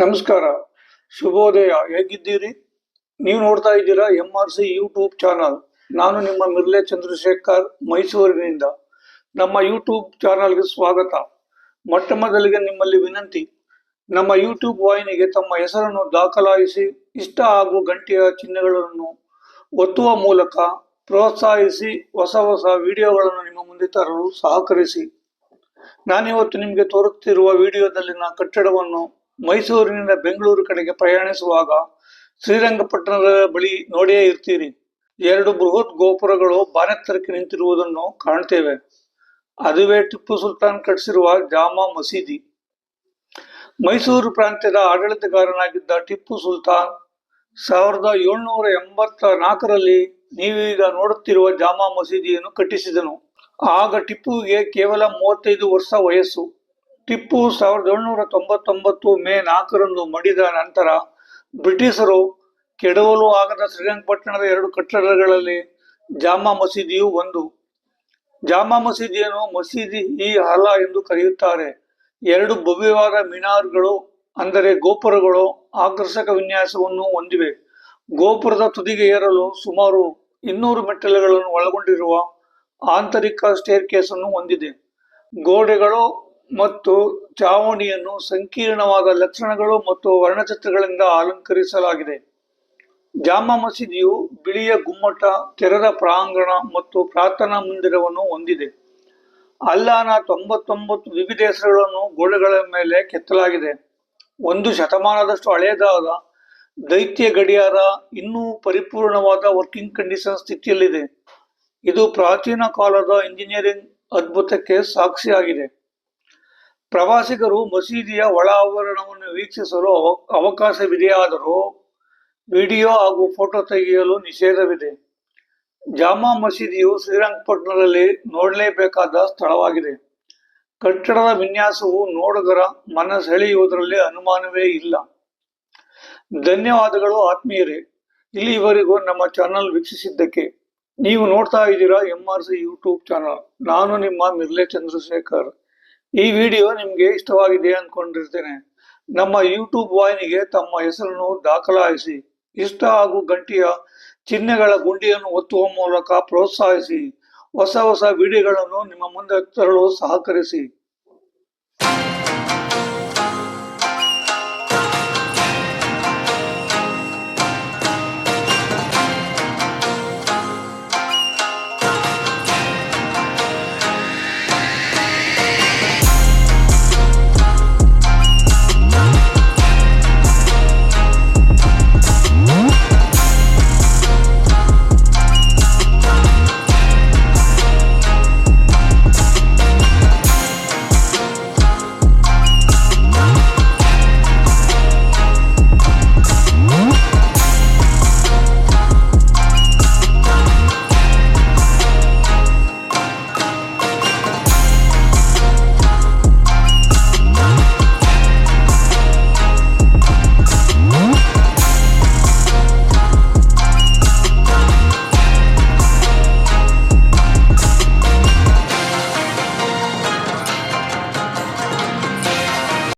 ನಮಸ್ಕಾರ. ಶುಭೋದಯ. ಹೇಗಿದ್ದೀರಿ? ನೀವು ನೋಡ್ತಾ ಇದ್ದೀರಾ M R C YouTube channel. ನಾನು ನಿಮ್ಮ ಮಿರ್ಲೆ ಚಂದ್ರಶೇಖರ್, ಮೈಸೂರಿನಿಂದ. ನಮ್ಮ ಯೂಟ್ಯೂಬ್ ಚಾನಲ್ಗೆ ಸ್ವಾಗತ. ಮೊಟ್ಟ ಮೊದಲಿಗೆ ನಿಮ್ಮಲ್ಲಿ ವಿನಂತಿ, ನಮ್ಮ ಯೂಟ್ಯೂಬ್ ವಾಹಿನಿಗೆ ತಮ್ಮ ಹೆಸರನ್ನು ದಾಖಲಾಯಿಸಿ, ಇಷ್ಟ ಹಾಗೂ ಗಂಟೆಯ ಚಿಹ್ನೆಗಳನ್ನು ಒತ್ತುವ ಮೂಲಕ ಪ್ರೋತ್ಸಾಹಿಸಿ, ಹೊಸ ಹೊಸ ವಿಡಿಯೋಗಳನ್ನು ನಿಮ್ಮ ಮುಂದೆ ತರಲು ಸಹಕರಿಸಿ. ನಾನಿವತ್ತು ನಿಮಗೆ ತೋರುತ್ತಿರುವ ವಿಡಿಯೋದಲ್ಲಿನ ಕಟ್ಟಡವನ್ನು ಮೈಸೂರಿನಿಂದ ಬೆಂಗಳೂರು ಕಡೆಗೆ ಪ್ರಯಾಣಿಸುವಾಗ ಶ್ರೀರಂಗಪಟ್ಟಣದ ಬಳಿ ನೋಡಿಯೇ ಇರ್ತೀರಿ. ಎರಡು ಬೃಹತ್ ಗೋಪುರಗಳು ಬಾನೆತ್ತರಕ್ಕೆ ನಿಂತಿರುವುದನ್ನು ಕಾಣ್ತೇವೆ. ಅದುವೇ ಟಿಪ್ಪು ಸುಲ್ತಾನ್ ಕಟ್ಟಿಸಿರುವ ಜಾಮಾ ಮಸೀದಿ. ಮೈಸೂರು ಪ್ರಾಂತ್ಯದ ಆಡಳಿತಗಾರನಾಗಿದ್ದ ಟಿಪ್ಪು ಸುಲ್ತಾನ್ ಸಾವಿರದ ಏಳ್ನೂರ ಎಂಬತ್ತ ನಾಲ್ಕರಲ್ಲಿ ನೀವೀಗ ನೋಡುತ್ತಿರುವ ಜಾಮಾ ಮಸೀದಿಯನ್ನು ಕಟ್ಟಿಸಿದನು. ಆಗ ಟಿಪ್ಪುವಿಗೆ ಕೇವಲ ಮೂವತ್ತೈದು ವರ್ಷ ವಯಸ್ಸು. ಟಿಪ್ಪು ಸಾವಿರದ ಏಳ್ನೂರ ತೊಂಬತ್ತೊಂಬತ್ತು ಮೇ ನಾಲ್ಕರಂದು ಮಡಿದ ನಂತರ ಬ್ರಿಟಿಷರು ಕೆಡವಲು ಆಗದ ಶ್ರೀರಂಗಪಟ್ಟಣದ ಎರಡು ಕಟ್ಟಡಗಳಲ್ಲಿ ಜಾಮಾ ಮಸೀದಿಯು ಒಂದು. ಜಾಮಾ ಮಸೀದಿಯನ್ನು ಮಸೀದಿ ಈ ಹಲ ಎಂದು ಕರೆಯುತ್ತಾರೆ. ಎರಡು ಭವ್ಯವಾದ ಮಿನಾರ್ಗಳು, ಅಂದರೆ ಗೋಪುರಗಳು, ಆಕರ್ಷಕ ವಿನ್ಯಾಸವನ್ನು ಹೊಂದಿವೆ. ಗೋಪುರದ ತುದಿಗೆ ಏರಲು ಸುಮಾರು ಇನ್ನೂರು ಮೆಟ್ಟಲುಗಳನ್ನು ಒಳಗೊಂಡಿರುವ ಆಂತರಿಕ ಸ್ಟೇರ್ ಕೇಸನ್ನು ಹೊಂದಿದೆ. ಗೋಡೆಗಳು ಮತ್ತು ಚಾವಣಿಯನ್ನು ಸಂಕೀರ್ಣವಾದ ಲಕ್ಷಣಗಳು ಮತ್ತು ವರ್ಣಚಿತ್ರಗಳಿಂದ ಅಲಂಕರಿಸಲಾಗಿದೆ. ಜಾಮಾ ಮಸೀದಿಯು ಬಿಳಿಯ ಗುಮ್ಮಟ, ತೆರೆದ ಪ್ರಾಂಗಣ ಮತ್ತು ಪ್ರಾರ್ಥನಾ ಮಂದಿರವನ್ನು ಹೊಂದಿದೆ. ಅಲ್ಲಾನ ತೊಂಬತ್ತೊಂಬತ್ತು ವಿವಿಧ ಹೆಸರುಗಳನ್ನು ಗೋಡೆಗಳ ಮೇಲೆ ಕೆತ್ತಲಾಗಿದೆ. ಒಂದು ಶತಮಾನದಷ್ಟು ಹಳೆಯದಾದ ದೈತ್ಯ ಗಡಿಯಾರ ಇನ್ನೂ ಪರಿಪೂರ್ಣವಾದ ವರ್ಕಿಂಗ್ ಕಂಡೀಷನ್ ಸ್ಥಿತಿಯಲ್ಲಿದೆ. ಇದು ಪ್ರಾಚೀನ ಕಾಲದ ಇಂಜಿನಿಯರಿಂಗ್ ಅದ್ಭುತಕ್ಕೆ ಸಾಕ್ಷಿಯಾಗಿದೆ. ಪ್ರವಾಸಿಗರು ಮಸೀದಿಯ ಒಳ ಆವರಣವನ್ನು ವೀಕ್ಷಿಸಲು ಅವ- ಅವಕಾಶವಿದೆಯಾದರೂ ವಿಡಿಯೋ ಹಾಗೂ ಫೋಟೋ ತೆಗೆಯಲು ನಿಷೇಧವಿದೆ. ಜಾಮಾ ಮಸೀದಿಯು ಶ್ರೀರಂಗಪಟ್ಟಣದಲ್ಲಿ ನೋಡಲೇಬೇಕಾದ ಸ್ಥಳವಾಗಿದೆ. ಕಟ್ಟಡದ ವಿನ್ಯಾಸವು ನೋಡುಗರ ಮನ ಸೆಳೆಯುವುದರಲ್ಲಿ ಅನುಮಾನವೇ ಇಲ್ಲ. ಧನ್ಯವಾದಗಳು ಆತ್ಮೀಯರೇ. ಇಲ್ಲಿವರೆಗೂ ನಮ್ಮ ಚಾನಲ್ ವೀಕ್ಷಿಸಿದ್ದಕ್ಕೆ ನೀವು ನೋಡ್ತಾ ಇದ್ದೀರಾ M R C YouTube channel. ನಾನು ನಿಮ್ಮ ಮಿರ್ಲೆ ಚಂದ್ರಶೇಖರ್. ಈ ವಿಡಿಯೋ ನಿಮಗೆ ಇಷ್ಟವಾಗಿದೆ ಅಂದ್ಕೊಂಡಿರ್ತೇನೆ ನಮ್ಮ ಯೂಟ್ಯೂಬ್ ವಾಹಿನಿಗೆ ತಮ್ಮ ಹೆಸರನ್ನು ದಾಖಲಾಯಿಸಿ, ಇಷ್ಟ ಹಾಗೂ ಗಂಟೆಯ ಚಿಹ್ನೆಗಳ ಗುಂಡಿಯನ್ನು ಒತ್ತುವ ಮೂಲಕ ಪ್ರೋತ್ಸಾಹಿಸಿ, ಹೊಸ ಹೊಸ ವಿಡಿಯೋಗಳನ್ನು ನಿಮ್ಮ ಮುಂದೆ ತರಲು ಸಹಕರಿಸಿ.